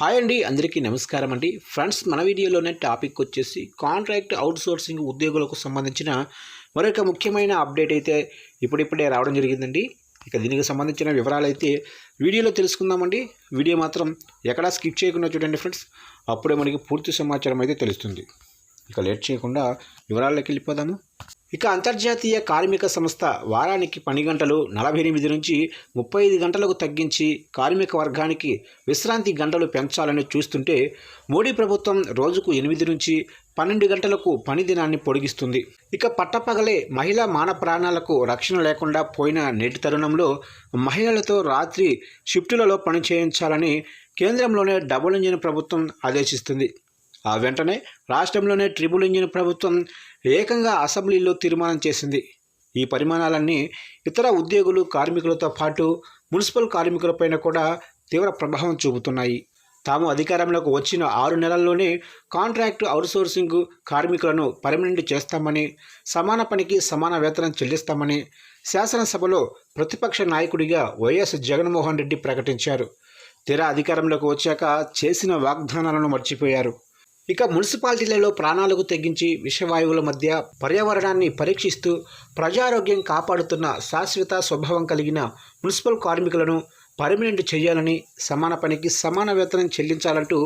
Hi అండి అందరికీ నమస్కారం అండి. ఫ్రెండ్స్ మన వీడియోలోనే టాపిక్ వచ్చేసి కాంట్రాక్ట్ అవుట్సోర్సింగ్ ఉద్యోగులకు సంబంధించిన మరొక ముఖ్యమైన అప్డేట్ అయితే ఇప్పుడిప్పుడే రావడం జరిగిందండి. ఇక దీనికి సంబంధించిన వివరాలు అయితే వీడియోలో తెలుసుకుందామండి. వీడియో మాత్రం ఎక్కడా స్కిప్ చేయకుండా చూడండి ఫ్రెండ్స్. అప్పుడే మనకి పూర్తి సమాచారం అయితే తెలుస్తుంది. ఇక లేట్ చేయకుండా వివరాల్లోకి వెళ్ళిపోదాము. ఇక అంతర్జాతీయ కార్మిక సంస్థ వారానికి పని గంటలు నలభై ఎనిమిది నుంచి ముప్పై ఐదు గంటలకు తగ్గించి కార్మిక వర్గానికి విశ్రాంతి గంటలు పెంచాలని చూస్తుంటే మోడీ ప్రభుత్వం రోజుకు ఎనిమిది నుంచి పన్నెండు గంటలకు పని దినాన్ని పొడిగిస్తుంది. ఇక పట్టపగలే మహిళా మాన ప్రాణాలకు రక్షణ లేకుండా పోయిన నేటి తరుణంలో మహిళలతో రాత్రి షిఫ్టులలో పని చేయించాలని కేంద్రంలోనే డబుల్ ఇంజిన్ ప్రభుత్వం ఆదేశిస్తుంది. ఆ వెంటనే రాష్ట్రంలోనే ట్రిబుల్ ఇంజిన్ ప్రభుత్వం ఏకంగా అసెంబ్లీలో తీర్మానం చేసింది. ఈ పరిమాణాలన్నీ ఇతర ఉద్యోగులు కార్మికులతో పాటు మున్సిపల్ కార్మికులపైన కూడా తీవ్ర ప్రభావం చూపుతున్నాయి. తాము అధికారంలోకి వచ్చిన ఆరు నెలల్లోనే కాంట్రాక్టు అవుట్సోర్సింగ్ కార్మికులను పర్మనెంట్ చేస్తామని సమాన పనికి సమాన వేతనం చెల్లిస్తామని శాసనసభలో ప్రతిపక్ష నాయకుడిగా వైఎస్ జగన్మోహన్ రెడ్డి ప్రకటించారు. తీరా అధికారంలోకి వచ్చాక చేసిన వాగ్దానాలను మర్చిపోయారు. ఇక మున్సిపాలిటీలలో ప్రాణాలకు తెగించి విషవాయువుల మధ్య పర్యావరణాన్ని పరీక్షిస్తూ ప్రజారోగ్యం కాపాడుతున్న శాశ్వత స్వభావం కలిగిన మున్సిపల్ కార్మికులను పర్మనెంట్ చేయాలని సమాన పనికి సమాన వేతనం చెల్లించాలంటూ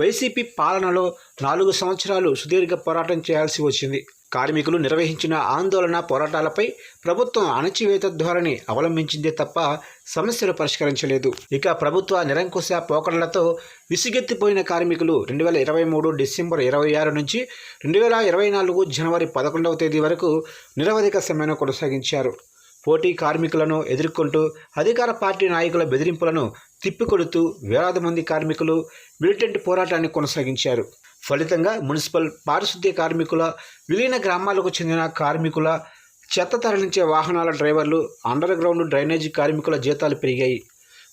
వైసీపీ పాలనలో నాలుగు సంవత్సరాలు సుదీర్ఘ పోరాటం చేయాల్సి వచ్చింది. కార్మికులు నిర్వహించిన ఆందోళన పోరాటాలపై ప్రభుత్వం అణచివేత ధోరణి అవలంబించిందే తప్ప సమస్యలు పరిష్కరించలేదు. ఇక ప్రభుత్వ నిరంకుశ పోకడలతో విసిగెత్తిపోయిన కార్మికులు రెండు వేల ఇరవై మూడు డిసెంబర్ ఇరవై ఆరు నుంచి రెండు వేల ఇరవై నాలుగు జనవరి పదకొండవ తేదీ వరకు నిరవధిక సమ్మెను కొనసాగించారు. పోటీ కార్మికులను ఎదుర్కొంటూ అధికార పార్టీ నాయకుల బెదిరింపులను తిప్పికొడుతూ వేలాది మంది కార్మికులు మిలిటెంట్ పోరాటాన్ని కొనసాగించారు. ఫలితంగా మున్సిపల్ పారిశుద్ధ్య కార్మికుల విలీన గ్రామాలకు చెందిన కార్మికుల చెత్త తరలించే వాహనాల డ్రైవర్లు అండర్ గ్రౌండ్ డ్రైనేజీ కార్మికుల జీతాలు పెరిగాయి.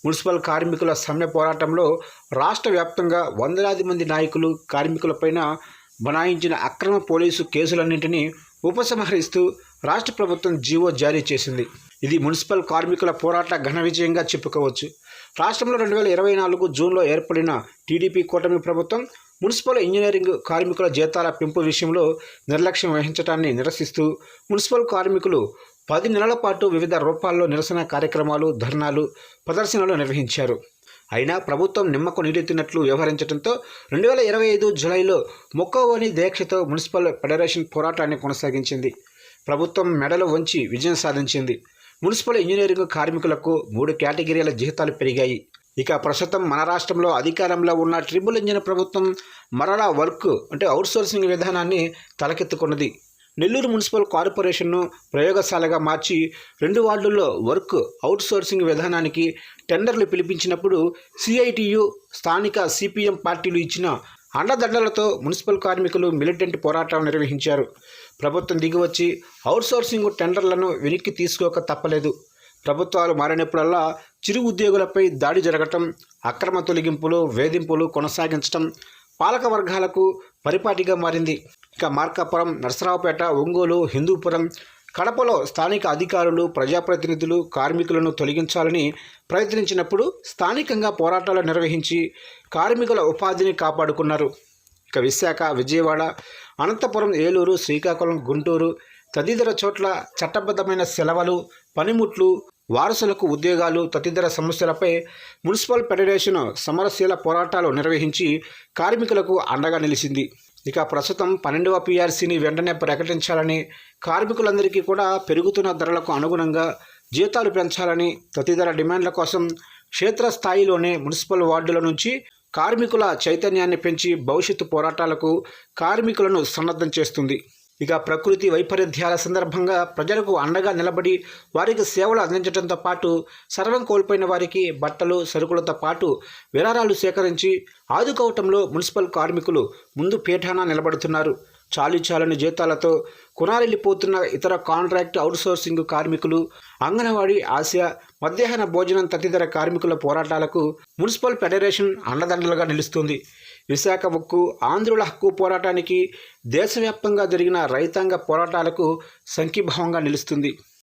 మున్సిపల్ కార్మికుల సమ్మె పోరాటంలో రాష్ట్ర వ్యాప్తంగా వందలాది మంది నాయకులు కార్మికులపైన బనాయించిన అక్రమ పోలీసు కేసులన్నింటినీ ఉపసంహరిస్తూ రాష్ట్ర ప్రభుత్వం జీవో జారీ చేసింది. ఇది మున్సిపల్ కార్మికుల పోరాట ఘన విజయంగా చెప్పుకోవచ్చు. రాష్ట్రంలో రెండు వేల ఇరవై నాలుగు జూన్లో ఏర్పడిన టీడీపీ కూటమి ప్రభుత్వం మున్సిపల్ ఇంజనీరింగ్ కార్మికుల జీతాల పెంపు విషయంలో నిర్లక్ష్యం వహించడాన్ని నిరసిస్తూ మున్సిపల్ కార్మికులు పది నెలల పాటు వివిధ రూపాల్లో నిరసన కార్యక్రమాలు ధర్నాలు ప్రదర్శనలు నిర్వహించారు. అయినా ప్రభుత్వం నిమ్మకు నీరెత్తినట్లు వ్యవహరించడంతో రెండు వేల ఇరవై ఐదు జులైలో మొక్కవోని దీక్షతో మున్సిపల్ ఫెడరేషన్ పోరాటాన్ని కొనసాగించింది. ప్రభుత్వం మెడలు వంచి విజయం సాధించింది. మున్సిపల్ ఇంజనీరింగ్ కార్మికులకు మూడు కేటగిరీల జీతాలు పెరిగాయి. ఇక ప్రస్తుతం మన రాష్ట్రంలో అధికారంలో ఉన్న ట్రిపుల్ ఇంజిన్ ప్రభుత్వం మరలా వర్క్ అంటే అవుట్సోర్సింగ్ విధానాన్ని తలకెత్తుకున్నది. నెల్లూరు మున్సిపల్ కార్పొరేషన్ను ప్రయోగశాలగా మార్చి రెండు వార్డుల్లో వర్క్ అవుట్సోర్సింగ్ విధానానికి టెండర్లు పిలిపించినప్పుడు సిఐటియు స్థానిక సిపిఎం పార్టీలు ఇచ్చిన అండదండలతో మున్సిపల్ కార్మికులు మిలిటెంట్ పోరాటం నిర్వహించారు. ప్రభుత్వం దిగివచ్చి అవుట్సోర్సింగ్ టెండర్లను వెనక్కి తీసుకోక తప్పలేదు. ప్రభుత్వాలు మారినప్పుడల్లా చిరు ఉద్యోగులపై దాడి జరగటం అక్రమ తొలగింపులు వేధింపులు కొనసాగించటం పాలక వర్గాలకు పరిపాటిగా మారింది. ఇక మార్కాపురం నరసరావుపేట ఒంగోలు హిందూపురం కడపలో స్థానిక అధికారులు ప్రజాప్రతినిధులు కార్మికులను తొలగించాలని ప్రయత్నించినప్పుడు స్థానికంగా పోరాటాలు నిర్వహించి కార్మికుల ఉపాధిని కాపాడుకున్నారు. ఇక విశాఖ విజయవాడ అనంతపురం ఏలూరు శ్రీకాకుళం గుంటూరు తదితర చోట్ల చట్టబద్ధమైన సెలవులు పనిముట్లు వారసులకు ఉద్యోగాలు తదితర సమస్యలపై మున్సిపల్ ఫెడరేషన్ సమరశీల పోరాటాలు నిర్వహించి కార్మికులకు అండగా నిలిచింది. ఇక ప్రస్తుతం పన్నెండవ పీఆర్సీని వెంటనే ప్రకటించాలని కార్మికులందరికీ కూడా పెరుగుతున్న ధరలకు అనుగుణంగా జీతాలు పెంచాలని తదితర డిమాండ్ల కోసం క్షేత్రస్థాయిలోనే మున్సిపల్ వార్డుల నుంచి కార్మికుల చైతన్యాన్ని పెంచి భవిష్యత్తు పోరాటాలకు కార్మికులను సన్నద్ధం చేస్తుంది. ఇక ప్రకృతి వైపరీత్యాల సందర్భంగా ప్రజలకు అండగా నిలబడి వారికి సేవలు అందించడంతో పాటు సర్వం కోల్పోయిన వారికి బట్టలు సరుకులతో పాటు విరాళాలు సేకరించి ఆదుకోవటంలో మున్సిపల్ కార్మికులు ముందు పీఠాన నిలబడుతున్నారు. చాలు చాలని జీతాలతో కునారెళ్ళిపోతున్న ఇతర కాంట్రాక్ట్ అవుట్సోర్సింగ్ కార్మికులు అంగన్వాడీ ఆసియా మధ్యాహ్న భోజనం తదితర కార్మికుల పోరాటాలకు మున్సిపల్ ఫెడరేషన్ అండదండలుగా నిలుస్తుంది. విశాఖ ఉక్కు ఆంధ్రుల హక్కు పోరాటానికి దేశవ్యాప్తంగా జరిగిన రైతాంగ పోరాటాలకు సంఖీభావంగా నిలుస్తుంది.